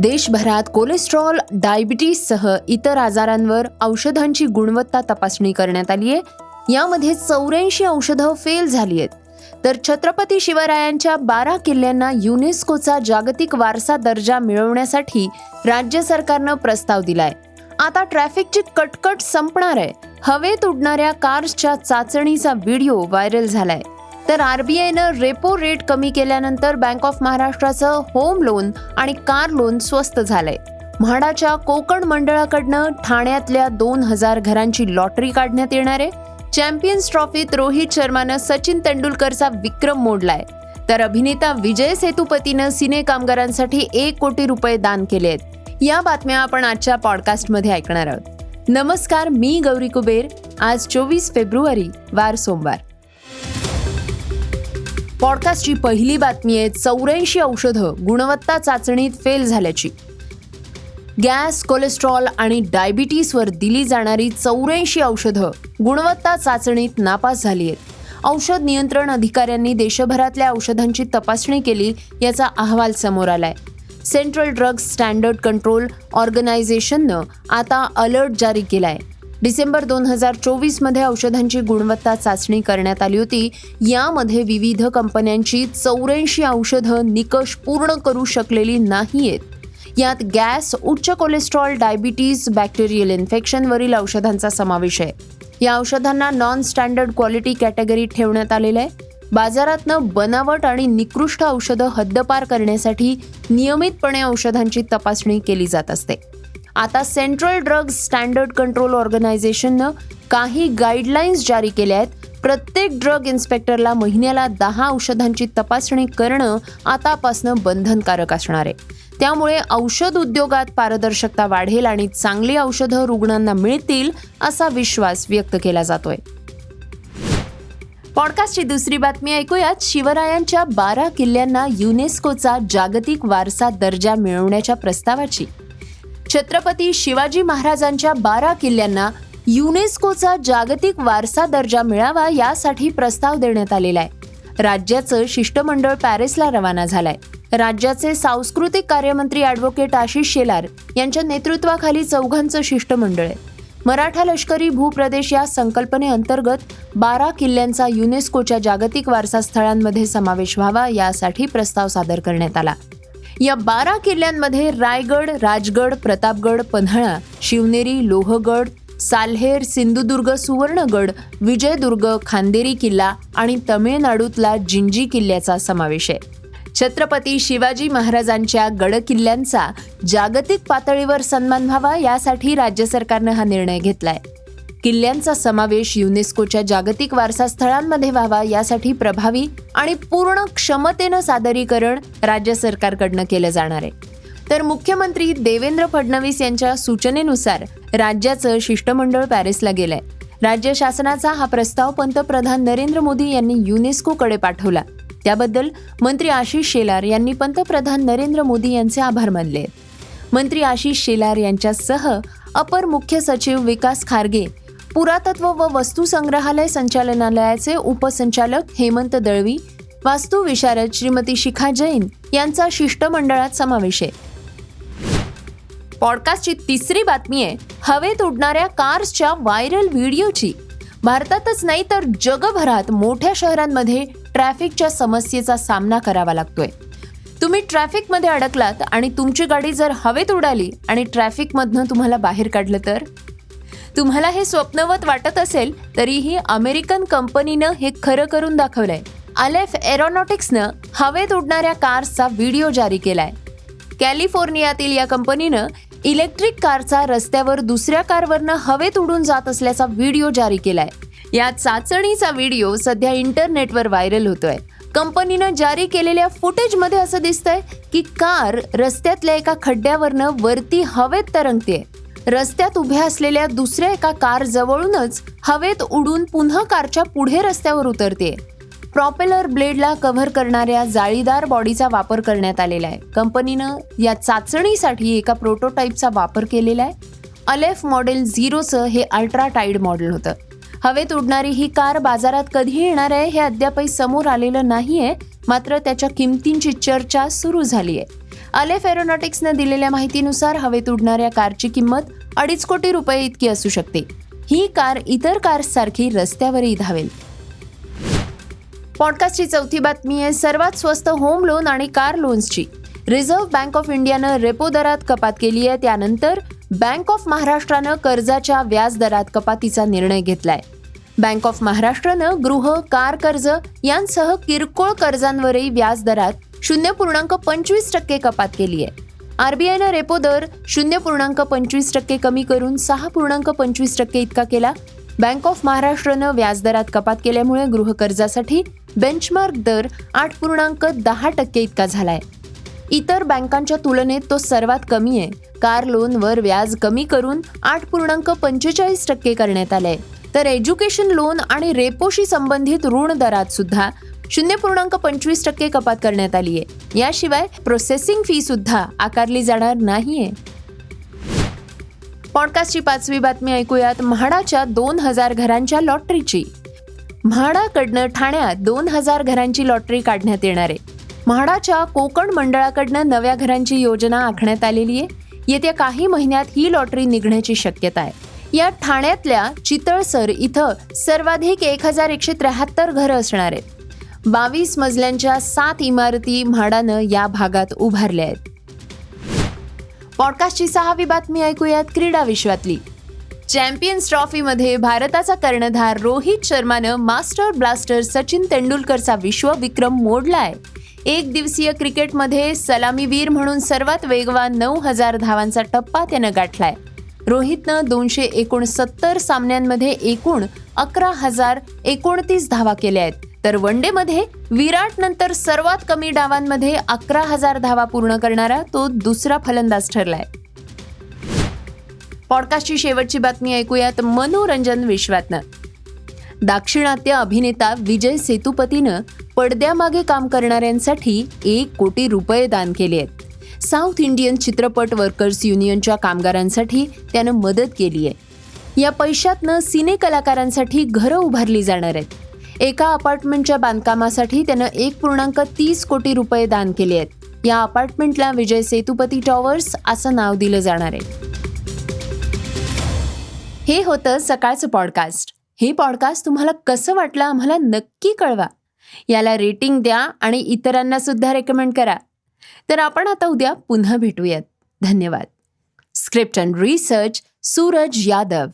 देशभरात कोलेस्ट्रॉल डायबिटीससह इतर आजारांवर औषधांची गुणवत्ता तपासणी करण्यात आली आहे. यामध्ये चौऱ्याऐंशी औषधं फेल झाली आहेत. तर छत्रपती शिवरायांच्या बारा किल्ल्यांना युनेस्कोचा जागतिक वारसा दर्जा मिळवण्यासाठी राज्य सरकारनं प्रस्ताव दिलाय. आता ट्रॅफिकची कटकट संपणार आहे. हवेत उडणाऱ्या कार्सच्या चाचणीचा व्हिडिओ व्हायरल झालाय. तर आरबीआयनं रेपो रेट कमी केल्यानंतर बँक ऑफ महाराष्ट्राचं होम लोन आणि कार लोन स्वस्त झालंय. म्हाडाच्या कोकण मंडळाकडनं ठाण्यातल्या दोन हजार घरांची लॉटरी काढण्यात येणार आहे. चॅम्पियन्स ट्रॉफीत रोहित शर्मानं सचिन तेंडुलकरचा विक्रम मोडलाय. तर अभिनेता विजय सेतुपतीनं सिने कामगारांसाठी एक कोटी रुपये दान केले आहेत. या बातम्या आपण आजच्या पॉडकास्टमध्ये ऐकणार आहोत. नमस्कार मी गौरी कुबेर. आज चोवीस फेब्रुवारी वार सोमवार. पॉडकास्टची पहिली बातमी आहे चौऱ्याऐंशी औषधं गुणवत्ता चाचणीत फेल झाल्याची. गॅस कोलेस्ट्रॉल आणि डायबिटीसवर दिली जाणारी चौऱ्याऐंशी औषधं गुणवत्ता चाचणीत नापास झाली आहेत. औषध नियंत्रण अधिकाऱ्यांनी देशभरातल्या औषधांची तपासणी केली याचा अहवाल समोर आलाय. सेंट्रल ड्रग्ज स्टँडर्ड कंट्रोल ऑर्गनायझेशननं आता अलर्ट जारी केलाय. डिसेंबर दोन हजार चोवीसमध्ये औषधांची गुणवत्ता चाचणी करण्यात आली होती. यामध्ये विविध कंपन्यांची चौऱ्याऐंशी औषधं निकष पूर्ण करू शकलेली नाहीयेत यात गॅस उच्च कोलेस्ट्रॉल डायबिटीज बॅक्टेरियल इन्फेक्शनवरील औषधांचा समावेश आहे. या औषधांना नॉन स्टँडर्ड क्वालिटी कॅटेगरी ठेवण्यात आलेलं आहे. बाजारातनं बनावट आणि निकृष्ट औषधं हद्दपार करण्यासाठी नियमितपणे औषधांची तपासणी केली जात असते. आता सेंट्रल ड्रग्ज स्टँडर्ड कंट्रोल ऑर्गनायझेशननं काही गाईडलाईन्स जारी केल्या आहेत. प्रत्येक ड्रग इन्स्पेक्टरला महिन्याला दहा औषधांची तपासणी करणं आतापासनं बंधनकारक असणार आहे. त्यामुळे औषध उद्योगात पारदर्शकता वाढेल आणि चांगली औषधं रुग्णांना मिळतील असा विश्वास व्यक्त केला जातोय. पॉडकास्टची दुसरी बातमी ऐकूयात. शिवरायांच्या बारा किल्ल्यांना युनेस्कोचा जागतिक वारसा दर्जा मिळवण्याच्या प्रस्तावाची. छत्रपती शिवाजी महाराजांच्या बारा किल्ल्यांना युनेस्कोचा जागतिक वारसा दर्जा मिळावा यासाठी प्रस्ताव देण्यात आलेला आहे. राज्याचं शिष्टमंडळ पॅरिसला रवाना झालंय. राज्याचे सांस्कृतिक कार्यमंत्री ॲडव्होकेट आशिष शेलार यांच्या नेतृत्वाखाली चौघांचं शिष्टमंडळ आहे. मराठा लष्करी भूप्रदेश या संकल्पनेअंतर्गत बारा किल्ल्यांचा युनेस्कोच्या जागतिक वारसा स्थळांमध्ये समावेश व्हावा यासाठी प्रस्ताव सादर करण्यात आला. या बारा किल्ल्यांमध्ये रायगड राजगड प्रतापगड पन्हाळा शिवनेरी लोहगड साल्हेर सिंधुदुर्ग सुवर्णगड विजयदुर्ग खांदेरी किल्ला आणि तमिळनाडूतला जिंजी किल्ल्याचा समावेश आहे. छत्रपती शिवाजी महाराजांच्या गड किल्ल्यांचा जागतिक पातळीवर सन्मान व्हावा यासाठी राज्य सरकारनं हा निर्णय घेतलाय. किल्ल्यांचा समावेश युनेस्कोच्या जागतिक वारसा स्थळांमध्ये व्हावा यासाठी प्रभावी आणि पूर्ण क्षमतेनं सादरीकरण राज्य सरकारकडनं केलं जाणार आहे. तर मुख्यमंत्री देवेंद्र फडणवीस यांच्या सूचनेनुसार राज्याचं शिष्टमंडळ पॅरिसला गेलंय. राज्य शासनाचा हा प्रस्ताव पंतप्रधान नरेंद्र मोदी यांनी युनेस्कोकडे पाठवला. त्याबद्दल मंत्री आशिष शेलार यांनी पंतप्रधान नरेंद्र मोदी यांचे आभार मानले. मंत्री आशिष शेलार यांच्यासह अपर मुख्य सचिव विकास खारगे पुरातत्व व वस्तू संग्रहालय संचालनालयाचे उपसंचालक हेमंत दळवी वास्तू विशारद श्रीमती शिखा जैन यांचा शिष्टमंडळात समावेश आहे. पॉडकास्टची तिसरी बातमी आहे हवेत उडणाऱ्या कार्सच्या व्हायरल व्हिडिओची. भारतातच नाही तर जगभरात मोठ्या शहरांमध्ये ट्रॅफिकच्या समस्येचा सामना करावा लागतोय. तुम्ही ट्रॅफिकमध्ये अडकलात आणि तुमची गाडी जर हवेत उडाली आणि ट्रॅफिकमधनं तुम्हाला बाहेर काढलं तर? तुम्हाला हे स्वप्नवत वाटत असेल तरीही अमेरिकन कंपनीनं हे खरं करून दाखवलंय. अलेफ एरोनॉटिक्सनं हवेत उडणाऱ्या कार्सचा व्हिडिओ जारी केलाय. कॅलिफोर्नियातील या कंपनीनं इलेक्ट्रिक कारचा रस्त्यावर दुसऱ्या कारवरनं हवेत उडून जात असल्याचा व्हिडिओ जारी केलाय. या चाचणीचा व्हिडिओ सध्या इंटरनेटवर व्हायरल होतोय. कंपनीनं जारी केलेल्या फुटेजमध्ये असं दिसतंय की कार रस्त्यातल्या एका खड्ड्यावरनं वरती हवेत तरंगते रस्त्यात उभ्या असलेल्या दुसऱ्या एका कार जवळूनच हवेत उडून पुन्हा कारच्या पुढे रस्त्यावर उतरते. प्रॉपेलर ब्लेडला कव्हर करणाऱ्या जाळीदार बॉडीचा वापर करण्यात आलेला आहे. कंपनीनं या चाचणीसाठी एका प्रोटोटाईपचा वापर केलेला आहे. अलेफ मॉडेल झिरोचं हे अल्ट्रा टाईड मॉडेल होतं. हवेत उडणारी ही कार बाजारात कधी येणार आहे हे अद्यापही समोर आलेलं नाहीये मात्र त्याच्या किमतींची चर्चा सुरू झाली आहे अलेफ एरोनॉटिक्सनं दिलेल्या माहितीनुसार हवेत उडणाऱ्या कारची किंमत अडीच कोटी रुपये इतकी असू शकते. ही कार इतर कार्ससारखी रस्त्यावरही धावेल. पॉडकास्टची चौथी बातमी आहे सर्वात स्वस्त होम लोन आणि कार लोन्सची रिझर्व्ह बँक ऑफ इंडियानं रेपो दरात कपात केली आहे त्यानंतर बँक ऑफ महाराष्ट्रानं कर्जाच्या व्याज दरात कपातीचा निर्णय घेतलाय. बँक ऑफ महाराष्ट्रानं गृह कार कर्ज यांसह किरकोळ कर्जांवरही व्याज दरात शून्य पूर्णांक पंचवीस टक्के कपात केली आहे. आरबीआयनं रेपो दर शून्य पूर्णांक पंचवीस टक्के कमी करून सहा पूर्णांक पंचवीस टक्के इतका केला. बँक ऑफ महाराष्ट्रानं व्याजदरात कपात केल्यामुळे गृहकर्जासाठी बेंचमार्क दर आठ पूर्णांक दहा टक्के इतका झालाय. इतर बँकांच्या तुलनेत तो सर्वात कमी आहे. कार लोनवर व्याज कमी करून आठ पूर्णांक पंचेचाळीस टक्के करण्यात आलंय. तर एज्युकेशन लोन आणि रेपोशी संबंधित ऋण दरात सुद्धा शून्य पूर्णांक पंचवीस टक्के कपात करण्यात आली आहे. याशिवाय प्रोसेसिंग फी सुद्धा आकारली जाणार नाहीये. पॉडकास्टची पाचवी बातमी ऐकूयात. म्हाडाच्या दोन हजार घरांच्या लॉटरीची. म्हाडाकडनं ठाण्यात दोन हजार घरांची लॉटरी काढण्यात येणार आहे. म्हाडाच्या कोकण मंडळाकडनं नव्या घरांची योजना आखण्यात आलेली आहे. येत्या काही महिन्यात ही लॉटरी निघण्याची शक्यता आहे. या ठाण्यातल्या चितळसर इथं सर्वाधिक एक हजार एकशे त्र्याहत्तर घरं असणार आहेत. बावीस मजल्यांच्या सात इमारती म्हाडानं या भागात उभारल्या आहेत. पॉडकास्टची सहावी बातमी ऐकूयात क्रीडा विश्वातली. चॅम्पियन्स ट्रॉफीमध्ये भारताचा कर्णधार रोहित शर्मानं मास्टर ब्लास्टर सचिन तेंडुलकरचा विश्व विक्रम मोडलाय. एक दिवसीय क्रिकेटमध्ये सलामीवीर म्हणून सर्वात वेगवान नऊ हजार धावांचा टप्पा त्यानं गाठलाय. रोहितनं दोनशे एकोणसत्तर सामन्यांमध्ये एकूण अकरा हजार एकोणतीस धावा केल्या आहेत. तर वनमध्ये विराट नंतर सर्वात कमी डावांमध्ये अकरा हजार धावा पूर्ण करणारा तो दुसरा फलंदाज ठरलाय. पॉडकास्टची शेवटची बातमी ऐकूयात मनोरंजन विश्वातनं. दाक्षिणात्य अभिनेता विजय सेतुपतीनं पडद्यामागे काम करणाऱ्यांसाठी एक कोटी रुपये दान केले आहेत. साऊथ इंडियन चित्रपट वर्कर्स युनियनच्या कामगारांसाठी त्यानं मदत केली आहे. या पैशातनं सिने कलाकारांसाठी घरं उभारली जाणार आहेत. एका अपार्टमेंटच्या बांधकामासाठी त्यानं एक पूर्णांक तीस कोटी रुपये दान केले आहेत. या अपार्टमेंटला विजय सेतुपती टॉवर्स असं नाव दिलं जाणार आहे. हे होतं सकाळचं पॉडकास्ट. हे पॉडकास्ट तुम्हाला कसं वाटलं आम्हाला नक्की कळवा. याला रेटिंग द्या आणि इतरांना सुद्धा रेकमेंड करा. तर आपण आता उद्या पुन्हा भेटूयात. धन्यवाद. Script and research Suraj Yadav.